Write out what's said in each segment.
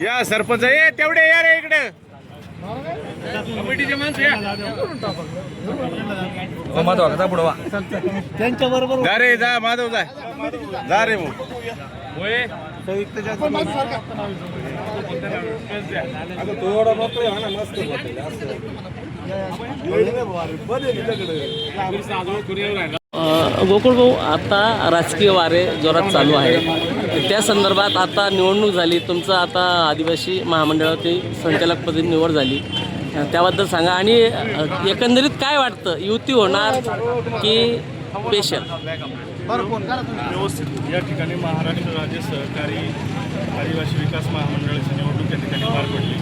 या सरपंच. ये तेवढे या रे इकडे. कमिटीचे माणसं या. त्यांच्या बरोबर जा रे जा माधव जा. जा रे मग. होय. अ, गोकुळ भाऊ आता राजकीय वारे जोरात चालू आहे. त्या संदर्भात आता निवडणूक झाली. तुमचं आता आदिवासी महामंडळाची संचालकपदी निवड झाली. त्याबद्दल सांगा. आणि एकंदरीत काय वाटतं? युती होणार की पेशल व्यवस्थित. या ठिकाणी महाराष्ट्र राज्य सहकारी आदिवासी विकास महामंडळाची निवडणूक या ठिकाणी पार पडली.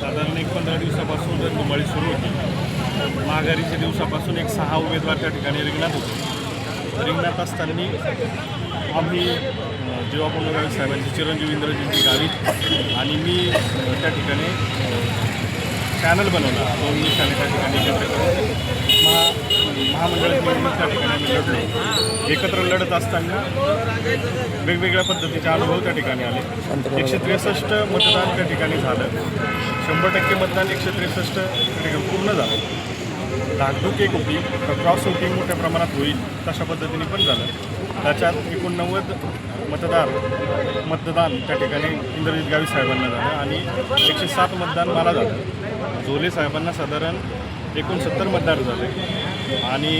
साधारण एक पंधरा दिवसापासून रणधुमाळी सुरू होती माघारीच्या दिवसापासून एक सहा उमेदवार त्या ठिकाणी रिंगणात होते. रिंगणात असताना आम्ही अं, जेव्हा पुन्हा साहेबांची चिरंजीव इंद्रजींची गावी आणि मी त्या ठिकाणी चॅनल बनवला. दोन निशाने त्या ठिकाणी एकत्र करून महा महामंडळाची त्या ठिकाणी लढलो. एकत्र लढत असताना वेगवेगळ्या पद्धतीचे अनुभव त्या ठिकाणी आले. एकशे त्रेसष्ट मतदान त्या ठिकाणी झालं. शंभर टक्के मतदान एकशे त्रेसष्ट त्या ठिकाणी पूर्ण झालं. धाकधूक एक होती क्रॉस वोटिंग मोठ्या प्रमाणात होईल तशा पद्धतीने पण झालं. त्याच्यात एकोणनव्वद मतदार मतदान त्या ठिकाणी इंद्रजित गावी साहेबांना झालं आणि एकशे सात मतदान मला झालं. झोले साहेबांना साधारण एकोणसत्तर मतदार झाले आणि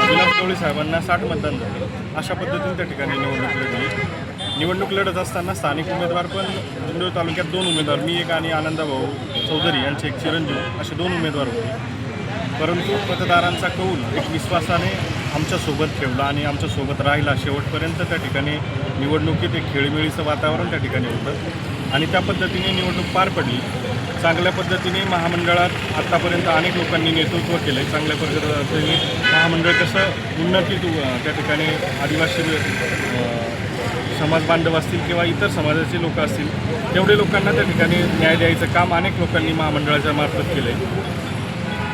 विलास गवळी साहेबांना साठ मतदान झाले. अशा पद्धतीने त्या ठिकाणी निवडणूक लढली. निवडणूक लढत असताना स्थानिक उमेदवार पण जुन्नर तालुक्यात दोन उमेदवार मी एक आणि आनंदाभाऊ चौधरी यांचे एक चिरंजीव असे दोन उमेदवार होते. परंतु मतदारांचा कौल एक विश्वासाने आमच्यासोबत ठेवला आणि आमच्यासोबत राहिला शेवटपर्यंत त्या ठिकाणी निवडणुकीत एक खेळीमेळीचं वातावरण त्या ठिकाणी होतं. आणि त्या पद्धतीने निवडणूक पार पडली. चांगल्या पद्धतीने महामंडळात आत्तापर्यंत अनेक लोकांनी नेतृत्व केलं आहे चांगल्या पद्धतीने महामंडळ कसं उन्नतीत त्या ठिकाणी आदिवासी समाज बांधव असतील किंवा इतर समाजाचे लोक असतील तेवढे लोकांना त्या ठिकाणी न्याय द्यायचं काम अनेक लोकांनी महामंडळाच्या मार्फत केलं आहे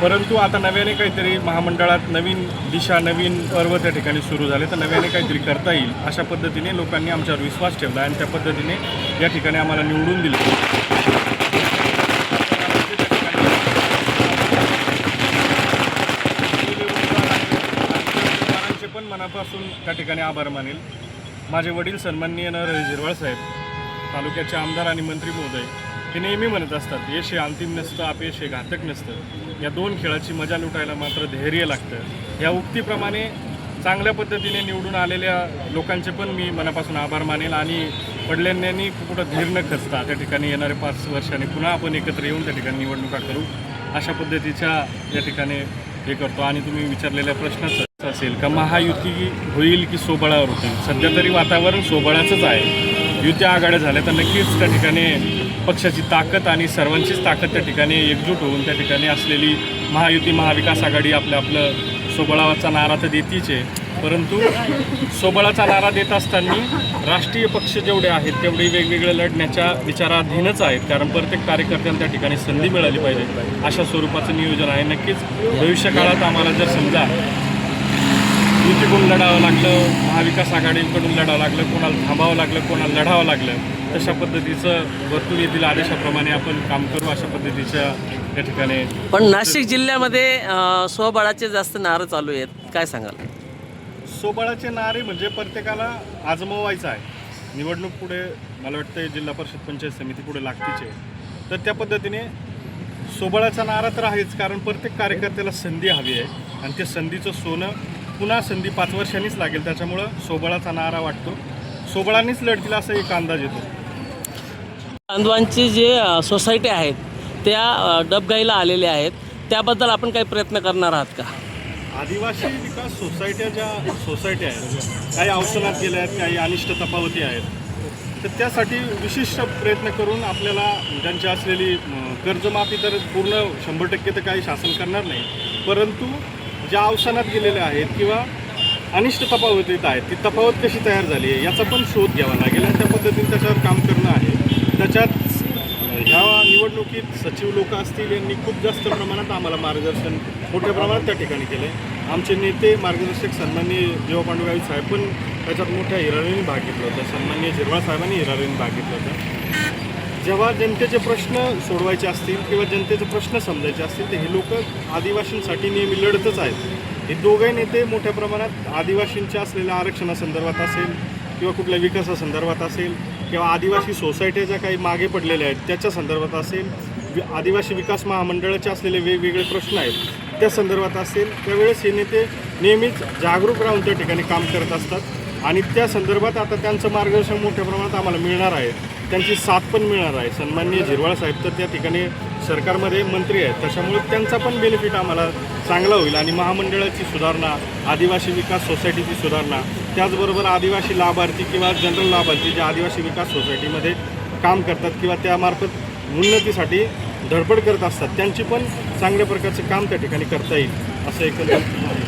परंतु आता नव्याने काहीतरी महामंडळात नवीन दिशा नवीन पर्व त्या ठिकाणी सुरू झाले. तर नव्याने काहीतरी करता येईल अशा पद्धतीने लोकांनी आमच्यावर विश्वास ठेवला आणि त्या पद्धतीने या ठिकाणी आम्हाला निवडून दिलं. पण मनापासून त्या ठिकाणी आभार मानेल. माझे वडील सन्माननीय न रजिरवाळ साहेब तालुक्याचे आमदार आणि मंत्री महोदय. हे नेहमी म्हणत असतात यश हे अंतिम नसतं अपयश हे घातक नसतं. या दोन खेळाची मजा लुटायला मात्र धैर्य लागतं. या उक्तीप्रमाणे चांगल्या पद्धतीने निवडून आलेल्या लोकांचे पण मी मनापासून आभार मानेल आणि पडल्यांनी कुठं धीर न खचता त्या ठिकाणी येणारे पाच वर्षांनी पुन्हा आपण एकत्र येऊन त्या ठिकाणी निवडणुका करू अशा पद्धतीच्या या ठिकाणी हे करतो. आणि तुम्ही विचारलेल्या प्रश्नाचं असेल का महायुती होईल की सोबळावर होतील सध्या तरी वातावरण सोबळाचंच आहे. युती आघाड्या झाल्या तर नक्कीच त्या ठिकाणी पक्षाची ताकद आणि सर्वांचीच ताकद त्या ठिकाणी एकजूट होऊन त्या ठिकाणी असलेली महायुती महाविकास आघाडी आपलं आपलं सोबळाचा नारा तर देतीच आहे. परंतु सोबळाचा नारा देत असताना राष्ट्रीय पक्ष जेवढे आहेत तेवढे वेगवेगळे लढण्याच्या विचाराधीनच आहेत. कारण प्रत्येक कार्यकर्त्यांना त्या ठिकाणी संधी मिळाली पाहिजे. अशा स्वरूपाचं नियोजन आहे. नक्कीच भविष्यकाळात आम्हाला जर समजा युतीकडून लढावं लागलं महाविकास आघाडीकडून लढावं लागलं कोणाला थांबावं लागलं कोणाला लढावं लागलं तशा पद्धतीचं वरतून येथील आदेशाप्रमाणे आपण काम करू अशा पद्धतीच्या या ठिकाणी. पण नाशिक जिल्ह्यामध्ये स्वबळाचे जास्त नारं चालू आहेत. काय सांगाल? सोबळाचे नारे म्हणजे प्रत्येकाला आजमवायचं आहे. निवडणूक पुढे मला वाटतं जिल्हा परिषद पंचायत समिती पुढे लागतीच आहे. तर त्या पद्धतीने सोबळाचा नारा तर आहेच कारण प्रत्येक कार्यकर्त्याला संधी हवी आहे. आणि त्या संधीचं सोनं पुन्हा संधी पाच वर्षांनीच लागेल त्याच्यामुळं सोबळाचा नारा वाटतो. सोबळांनीच लढतील असा एक अंदाज येतो. बांधवांची जे सोसायटी आहेत त्या डबगाईला आलेल्या आहेत. त्याबद्दल आपण काही प्रयत्न करणार आहात का? आदिवासी विकास सोसायट्या ज्या सोसायट्या आहेत काही अवसरात गेल्या आहेत काही अनिष्ट तफावती आहेत तर त्यासाठी विशिष्ट प्रयत्न करून आपल्याला त्यांची असलेली कर्जमाफी तर पूर्ण शंभर टक्के तर काही शासन करणार नाही. परंतु ज्या अवसानात गेलेल्या आहेत किंवा अनिष्ट तफावतीत आहेत ती तफावत कशी तयार झाली आहे याचा पण शोध घ्यावा लागेल. आणि त्या पद्धतीने त्याच्यावर काम करणं आहे. त्याच्यात ह्या निवडणुकीत सचिव लोक असतील यांनी खूप जास्त प्रमाणात आम्हाला मार्गदर्शन मोठ्या प्रमाणात त्या ठिकाणी केलं आहे आमचे नेते मार्गदर्शक सन्माननीय जेव्हा पांडुगावी साहेब पण त्याच्यात मोठ्या हिरारीने भाग घेतला होता. सन्माननीय झिरवाळ साहेबांनी हिरारीने भाग घेतला होता. जेव्हा जनतेचे प्रश्न सोडवायचे असतील किंवा जनतेचे प्रश्न समजायचे असतील तर हे लोक आदिवासींसाठी नेहमी लढतच आहेत. हे दोघे नेते मोठ्या प्रमाणात आदिवासींच्या असलेल्या आरक्षणासंदर्भात असेल किंवा कुठल्या विकासासंदर्भात असेल किंवा आदिवासी सोसायट्या ज्या काही मागे पडलेल्या आहेत त्याच्या संदर्भात असेल वि- आदिवासी विकास महामंडळाचे असलेले वेगवेगळे प्रश्न आहेत त्या संदर्भात असेल त्यावेळेस हे नेते नेहमीच जागरूक राहून त्या ठिकाणी काम करत असतात. आणि त्या संदर्भात आता त्यांचं मार्गदर्शन मोठ्या प्रमाणात आम्हाला मिळणार आहे. त्यांची साथ पण मिळणार आहे. सन्मान्य झिरवाळ साहेब तर त्या ठिकाणी सरकारमध्ये मंत्री आहेत. त्याच्यामुळे त्यांचा पण बेनिफिट आम्हाला चांगला होईल. आणि महामंडळाची सुधारणा आदिवासी विकास सोसायटीची सुधारणा त्याचबरोबर आदिवासी लाभार्थी किंवा जनरल लाभार्थी जे आदिवासी विकास सोसायटीमध्ये काम करतात किंवा त्यामार्फत उन्नतीसाठी धडपड करत असतात त्यांची पण चांगल्या प्रकारचं काम त्या ठिकाणी करता येईल असं एकंदर